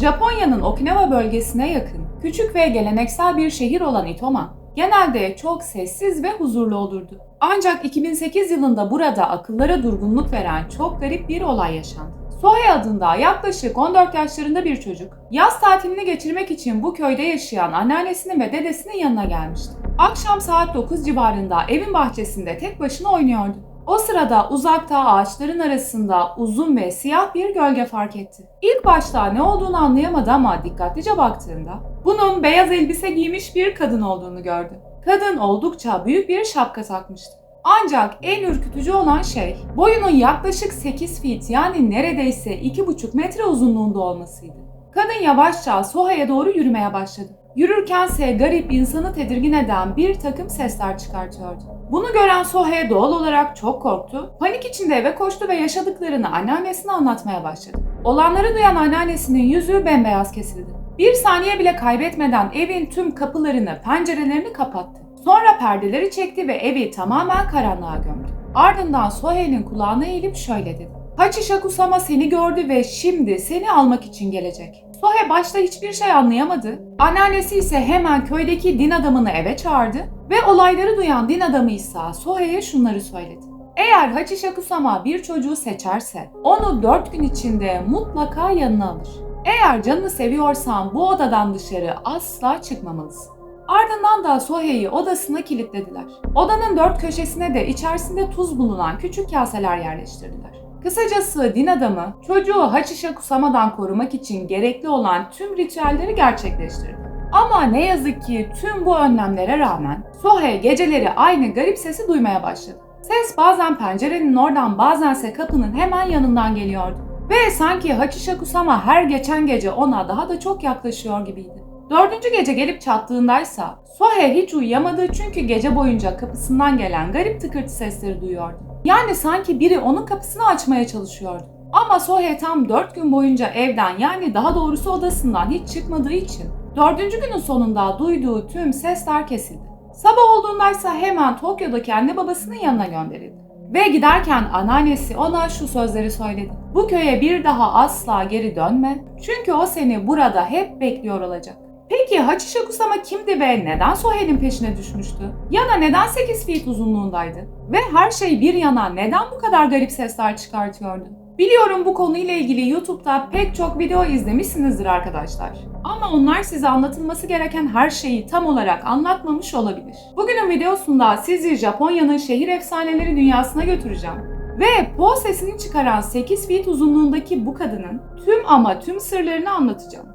Japonya'nın Okinawa bölgesine yakın, küçük ve geleneksel bir şehir olan Itoma, genelde çok sessiz ve huzurlu olurdu. Ancak 2008 yılında burada akıllara durgunluk veren çok garip bir olay yaşandı. Sohei adında yaklaşık 14 yaşlarında bir çocuk, yaz tatilini geçirmek için bu köyde yaşayan anneannesinin ve dedesinin yanına gelmişti. Akşam saat 9 civarında evin bahçesinde tek başına oynuyordu. O sırada uzakta ağaçların arasında uzun ve siyah bir gölge fark etti. İlk başta ne olduğunu anlayamadı ama dikkatlice baktığında bunun beyaz elbise giymiş bir kadın olduğunu gördü. Kadın oldukça büyük bir şapka takmıştı. Ancak en ürkütücü olan şey boyunun yaklaşık 8 feet yani neredeyse 2,5 metre uzunluğunda olmasıydı. Kadın yavaşça Soha'ya doğru yürümeye başladı. Yürürkense garip insanı tedirgin eden bir takım sesler çıkartıyordu. Bunu gören Sohe doğal olarak çok korktu. Panik içinde eve koştu ve yaşadıklarını anneannesine anlatmaya başladı. Olanları duyan anneannesinin yüzü bembeyaz kesildi. Bir saniye bile kaybetmeden evin tüm kapılarını, pencerelerini kapattı. Sonra perdeleri çekti ve evi tamamen karanlığa gömdü. Ardından Sohe'nin kulağına eğilip şöyle dedi. Hachisakusama seni gördü ve şimdi seni almak için gelecek. Sohe başta hiçbir şey anlayamadı. Anneannesi ise hemen köydeki din adamını eve çağırdı ve olayları duyan din adamı ise Sohe'ye şunları söyledi. Eğer Hachishakusama bir çocuğu seçerse onu 4 gün içinde mutlaka yanına alır. Eğer canını seviyorsan bu odadan dışarı asla çıkmamalısın. Ardından da Sohe'yi odasına kilitlediler. Odanın dört köşesine de içerisinde tuz bulunan küçük kaseler yerleştirdiler. Kısacası din adamı çocuğu Hachishakusama'dan korumak için gerekli olan tüm ritüelleri gerçekleştirdi. Ama ne yazık ki tüm bu önlemlere rağmen Sohe geceleri aynı garip sesi duymaya başladı. Ses bazen pencerenin oradan bazense kapının hemen yanından geliyordu. Ve sanki Hachishakusama her geçen gece ona daha da çok yaklaşıyor gibiydi. Dördüncü gece gelip çattığındaysa Sohe hiç uyuyamadı çünkü gece boyunca kapısından gelen garip tıkırtı sesleri duyuyordu. Yani sanki biri onun kapısını açmaya çalışıyordu. Ama Sohe tam 4 gün boyunca evden yani daha doğrusu odasından hiç çıkmadığı için dördüncü günün sonunda duyduğu tüm sesler kesildi. Sabah olduğundaysa hemen Tokyo'daki anne babasının yanına gönderildi. Ve giderken anneannesi ona şu sözleri söyledi. Bu köye bir daha asla geri dönme çünkü o seni burada hep bekliyor olacak. Peki Hachishakusama kimdi ve neden Sohe'nin peşine düşmüştü? Ya da neden 8 feet uzunluğundaydı? Ve her şey bir yana neden bu kadar garip sesler çıkartıyordu? Biliyorum bu konuyla ilgili YouTube'da pek çok video izlemişsinizdir arkadaşlar. Ama onlar size anlatılması gereken her şeyi tam olarak anlatmamış olabilir. Bugünün videosunda sizi Japonya'nın şehir efsaneleri dünyasına götüreceğim. Ve Po sesini çıkaran 8 feet uzunluğundaki bu kadının tüm ama tüm sırlarını anlatacağım.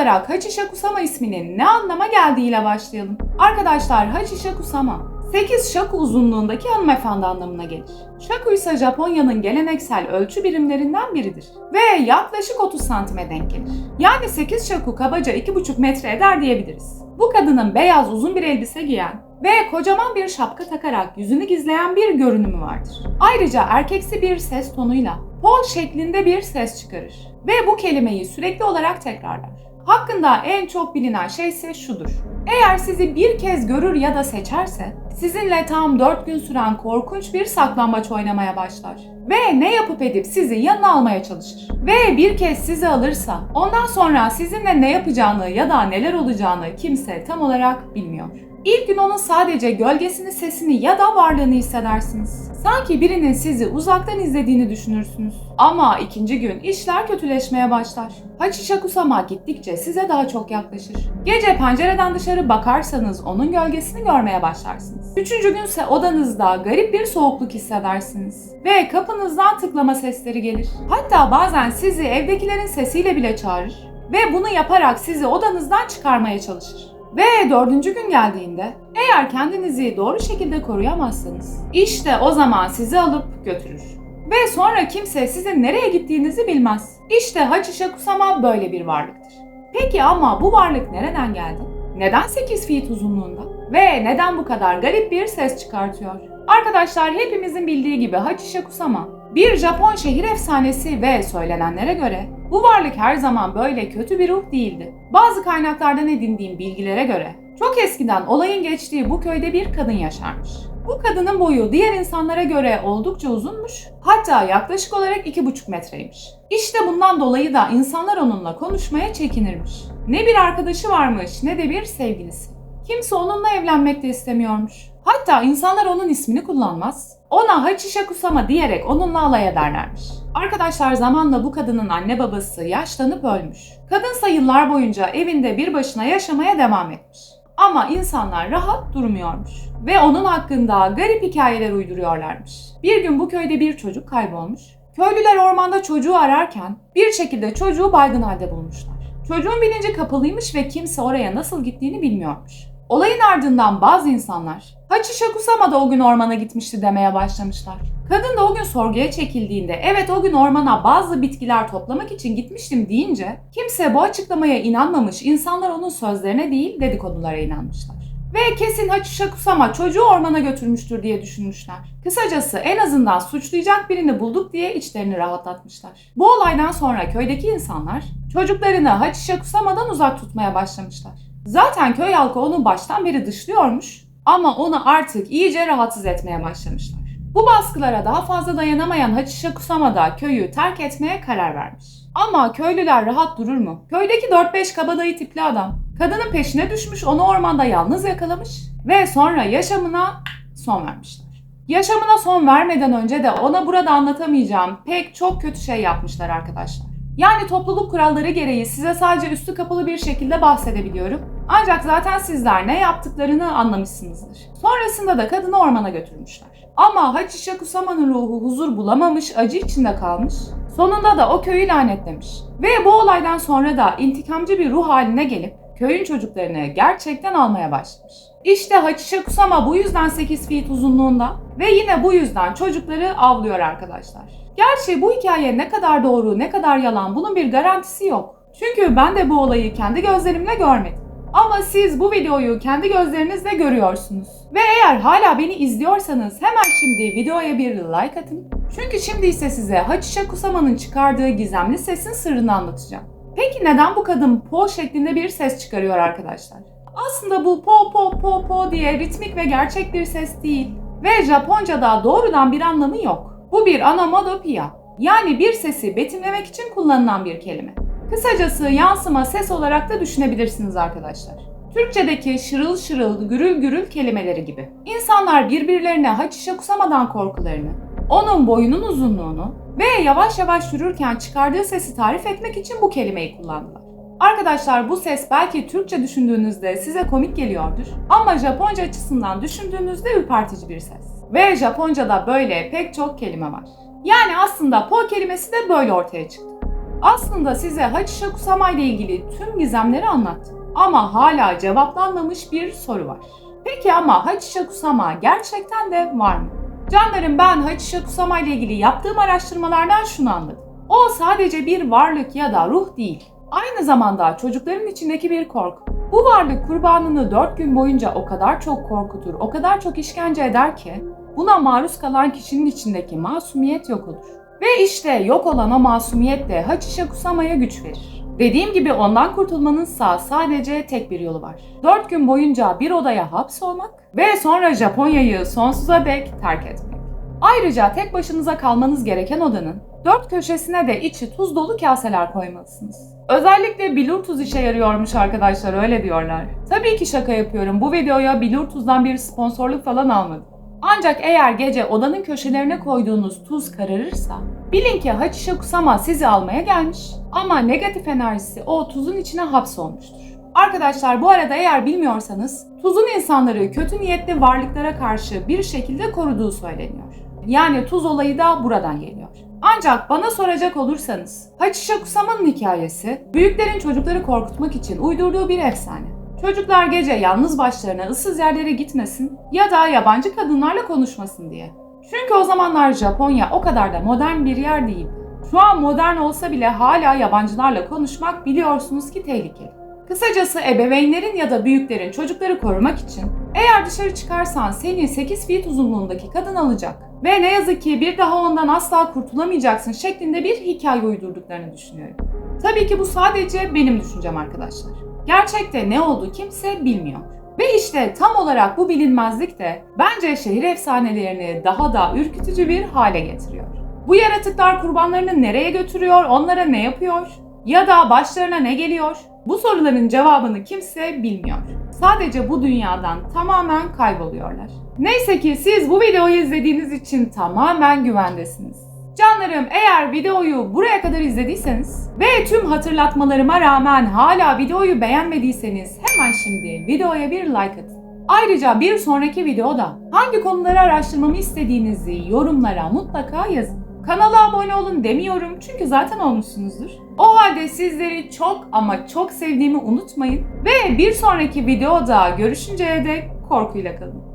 Olarak Hachishakusama isminin ne anlama geldiğiyle başlayalım. Arkadaşlar Hachishakusama 8 shaku uzunluğundaki hanımefendi anlamına gelir. Shaku ise Japonya'nın geleneksel ölçü birimlerinden biridir ve yaklaşık 30 santime denk gelir. Yani 8 shaku kabaca 2,5 metre eder diyebiliriz. Bu kadının beyaz uzun bir elbise giyen ve kocaman bir şapka takarak yüzünü gizleyen bir görünümü vardır. Ayrıca erkeksi bir ses tonuyla pol şeklinde bir ses çıkarır ve bu kelimeyi sürekli olarak tekrarlar. Hakkında en çok bilinen şey ise şudur. Eğer sizi bir kez görür ya da seçerse sizinle tam 4 gün süren korkunç bir saklambaç oynamaya başlar. Ve ne yapıp edip sizi yanına almaya çalışır. Ve bir kez sizi alırsa ondan sonra sizinle ne yapacağını ya da neler olacağını kimse tam olarak bilmiyor. İlk gün onun sadece gölgesini, sesini ya da varlığını hissedersiniz. Sanki birinin sizi uzaktan izlediğini düşünürsünüz. Ama ikinci gün işler kötüleşmeye başlar. Hachishakusama gittikçe size daha çok yaklaşır. Gece pencereden dışarı bakarsanız onun gölgesini görmeye başlarsınız. Üçüncü günse odanızda garip bir soğukluk hissedersiniz. Ve kapınızdan tıklama sesleri gelir. Hatta bazen sizi evdekilerin sesiyle bile çağırır. Ve bunu yaparak sizi odanızdan çıkarmaya çalışır. Ve dördüncü gün geldiğinde eğer kendinizi doğru şekilde koruyamazsanız işte o zaman sizi alıp götürür. Ve sonra kimse sizin nereye gittiğinizi bilmez. İşte Hachishakusama böyle bir varlıktır. Peki ama bu varlık nereden geldi? Neden 8 feet uzunluğunda? Ve neden bu kadar garip bir ses çıkartıyor? Arkadaşlar hepimizin bildiği gibi Hachishakusama bir Japon şehir efsanesi ve söylenenlere göre bu varlık her zaman böyle kötü bir ruh değildi. Bazı kaynaklardan edindiğim bilgilere göre çok eskiden olayın geçtiği bu köyde bir kadın yaşarmış. Bu kadının boyu diğer insanlara göre oldukça uzunmuş. Hatta yaklaşık olarak 2,5 metreymiş. İşte bundan dolayı da insanlar onunla konuşmaya çekinirmiş. Ne bir arkadaşı varmış ne de bir sevgilisi. Kimse onunla evlenmek de istemiyormuş. Hatta insanlar onun ismini kullanmaz. Ona Hachişa Kusama diyerek onunla alay ederlermiş. Arkadaşlar zamanla bu kadının anne babası yaşlanıp ölmüş. Kadınsa yıllar boyunca evinde bir başına yaşamaya devam etmiş. Ama insanlar rahat durmuyormuş. Ve onun hakkında garip hikayeler uyduruyorlarmış. Bir gün bu köyde bir çocuk kaybolmuş. Köylüler ormanda çocuğu ararken bir şekilde çocuğu baygın halde bulmuşlar. Çocuğun bilinci kapalıymış ve kimse oraya nasıl gittiğini bilmiyormuş. Olayın ardından bazı insanlar Hachişa Kusama da o gün ormana gitmişti demeye başlamışlar. Kadın da o gün sorguya çekildiğinde evet o gün ormana bazı bitkiler toplamak için gitmiştim deyince kimse bu açıklamaya inanmamış insanlar onun sözlerine değil dedikodulara inanmışlar. Ve kesin Hachişa Kusama çocuğu ormana götürmüştür diye düşünmüşler. Kısacası en azından suçlayacak birini bulduk diye içlerini rahatlatmışlar. Bu olaydan sonra köydeki insanlar çocuklarını Hachişa Kusama'dan uzak tutmaya başlamışlar. Zaten köy halkı onu baştan beri dışlıyormuş ama onu artık iyice rahatsız etmeye başlamışlar. Bu baskılara daha fazla dayanamayan Hachişa Kusama da köyü terk etmeye karar vermiş. Ama köylüler rahat durur mu? Köydeki 4-5 kabadayı tipli adam kadının peşine düşmüş onu ormanda yalnız yakalamış ve sonra yaşamına son vermişler. Yaşamına son vermeden önce de ona burada anlatamayacağım pek çok kötü şey yapmışlar arkadaşlar. Yani topluluk kuralları gereği size sadece üstü kapalı bir şekilde bahsedebiliyorum. Ancak zaten sizler ne yaptıklarını anlamışsınızdır. Sonrasında da kadını ormana götürmüşler. Ama Hachişa Kusama'nın ruhu huzur bulamamış, acı içinde kalmış. Sonunda da o köyü lanetlemiş. Ve bu olaydan sonra da intikamcı bir ruh haline gelip köyün çocuklarını gerçekten almaya başlamış. İşte Hachişa Kusama bu yüzden 8 feet uzunluğunda ve yine bu yüzden çocukları avlıyor arkadaşlar. Gerçi bu hikaye ne kadar doğru ne kadar yalan bunun bir garantisi yok. Çünkü ben de bu olayı kendi gözlerimle görmedim. Ama siz bu videoyu kendi gözlerinizle görüyorsunuz. Ve eğer hala beni izliyorsanız hemen şimdi videoya bir like atın. Çünkü şimdi ise size Hachişa Kusama'nın çıkardığı gizemli sesin sırrını anlatacağım. Peki neden bu kadın po şeklinde bir ses çıkarıyor arkadaşlar? Aslında bu po po po po diye ritmik ve gerçek bir ses değil. Ve Japonca'da doğrudan bir anlamı yok. Bu bir onomatopoeia. Yani bir sesi betimlemek için kullanılan bir kelime. Kısacası yansıma ses olarak da düşünebilirsiniz arkadaşlar. Türkçedeki şırıl şırıl, gürül gürül kelimeleri gibi. İnsanlar birbirlerine Hachişa Kusama'dan korkularını, onun boyunun uzunluğunu ve yavaş yavaş yürürken çıkardığı sesi tarif etmek için bu kelimeyi kullandılar. Arkadaşlar bu ses belki Türkçe düşündüğünüzde size komik geliyordur ama Japonca açısından düşündüğünüzde ürpertici bir ses. Ve Japonca'da böyle pek çok kelime var. Yani aslında po kelimesi de böyle ortaya çıktı. Aslında size Hachişa Kusama ile ilgili tüm gizemleri anlattım. Ama hala cevaplanmamış bir soru var. Peki ama Hachişa Kusama gerçekten de var mı? Canlarım ben Hachişa Kusama ile ilgili yaptığım araştırmalardan şunu anladım. O sadece bir varlık ya da ruh değil. Aynı zamanda çocukların içindeki bir korku. Bu varlık kurbanını 4 gün boyunca o kadar çok korkutur, o kadar çok işkence eder ki buna maruz kalan kişinin içindeki masumiyet yok olur. Ve işte yok olan o masumiyet de Hachişa Kusama'ya güç verir. Dediğim gibi ondan kurtulmanın sağ sadece tek bir yolu var. 4 gün boyunca bir odaya hapsolmak ve sonra Japonya'yı sonsuza dek terk etmek. Ayrıca tek başınıza kalmanız gereken odanın dört köşesine de içi tuz dolu kaseler koymalısınız. Özellikle bilur tuz işe yarıyormuş arkadaşlar öyle diyorlar. Tabii ki şaka yapıyorum. Bu videoya bilur tuzdan bir sponsorluk falan almadım. Ancak eğer gece odanın köşelerine koyduğunuz tuz kararırsa bilin ki Hachişa Kusama sizi almaya gelmiş ama negatif enerjisi o tuzun içine hapsolmuştur. Arkadaşlar bu arada eğer bilmiyorsanız tuzun insanları kötü niyetli varlıklara karşı bir şekilde koruduğu söyleniyor. Yani tuz olayı da buradan geliyor. Ancak bana soracak olursanız Hachişa Kusama'nın hikayesi büyüklerin çocukları korkutmak için uydurduğu bir efsane. Çocuklar gece yalnız başlarına ıssız yerlere gitmesin ya da yabancı kadınlarla konuşmasın diye. Çünkü o zamanlar Japonya o kadar da modern bir yer değil. Şu an modern olsa bile hala yabancılarla konuşmak biliyorsunuz ki tehlikeli. Kısacası ebeveynlerin ya da büyüklerin çocukları korumak için eğer dışarı çıkarsan seni 8 feet uzunluğundaki kadın alacak ve ne yazık ki bir daha ondan asla kurtulamayacaksın şeklinde bir hikaye uydurduklarını düşünüyorum. Tabii ki bu sadece benim düşüncem arkadaşlar. Gerçekte ne oldu kimse bilmiyor. Ve işte tam olarak bu bilinmezlik de bence şehir efsanelerini daha da ürkütücü bir hale getiriyor. Bu yaratıklar kurbanlarını nereye götürüyor, onlara ne yapıyor? Ya da başlarına ne geliyor? Bu soruların cevabını kimse bilmiyor. Sadece bu dünyadan tamamen kayboluyorlar. Neyse ki siz bu videoyu izlediğiniz için tamamen güvendesiniz. Canlarım eğer videoyu buraya kadar izlediyseniz ve tüm hatırlatmalarıma rağmen hala videoyu beğenmediyseniz hemen şimdi videoya bir like atın. Ayrıca bir sonraki videoda hangi konuları araştırmamı istediğinizi yorumlara mutlaka yazın. Kanala abone olun demiyorum çünkü zaten olmuşsunuzdur. O halde sizleri çok ama çok sevdiğimi unutmayın ve bir sonraki videoda görüşünceye dek korkuyla kalın.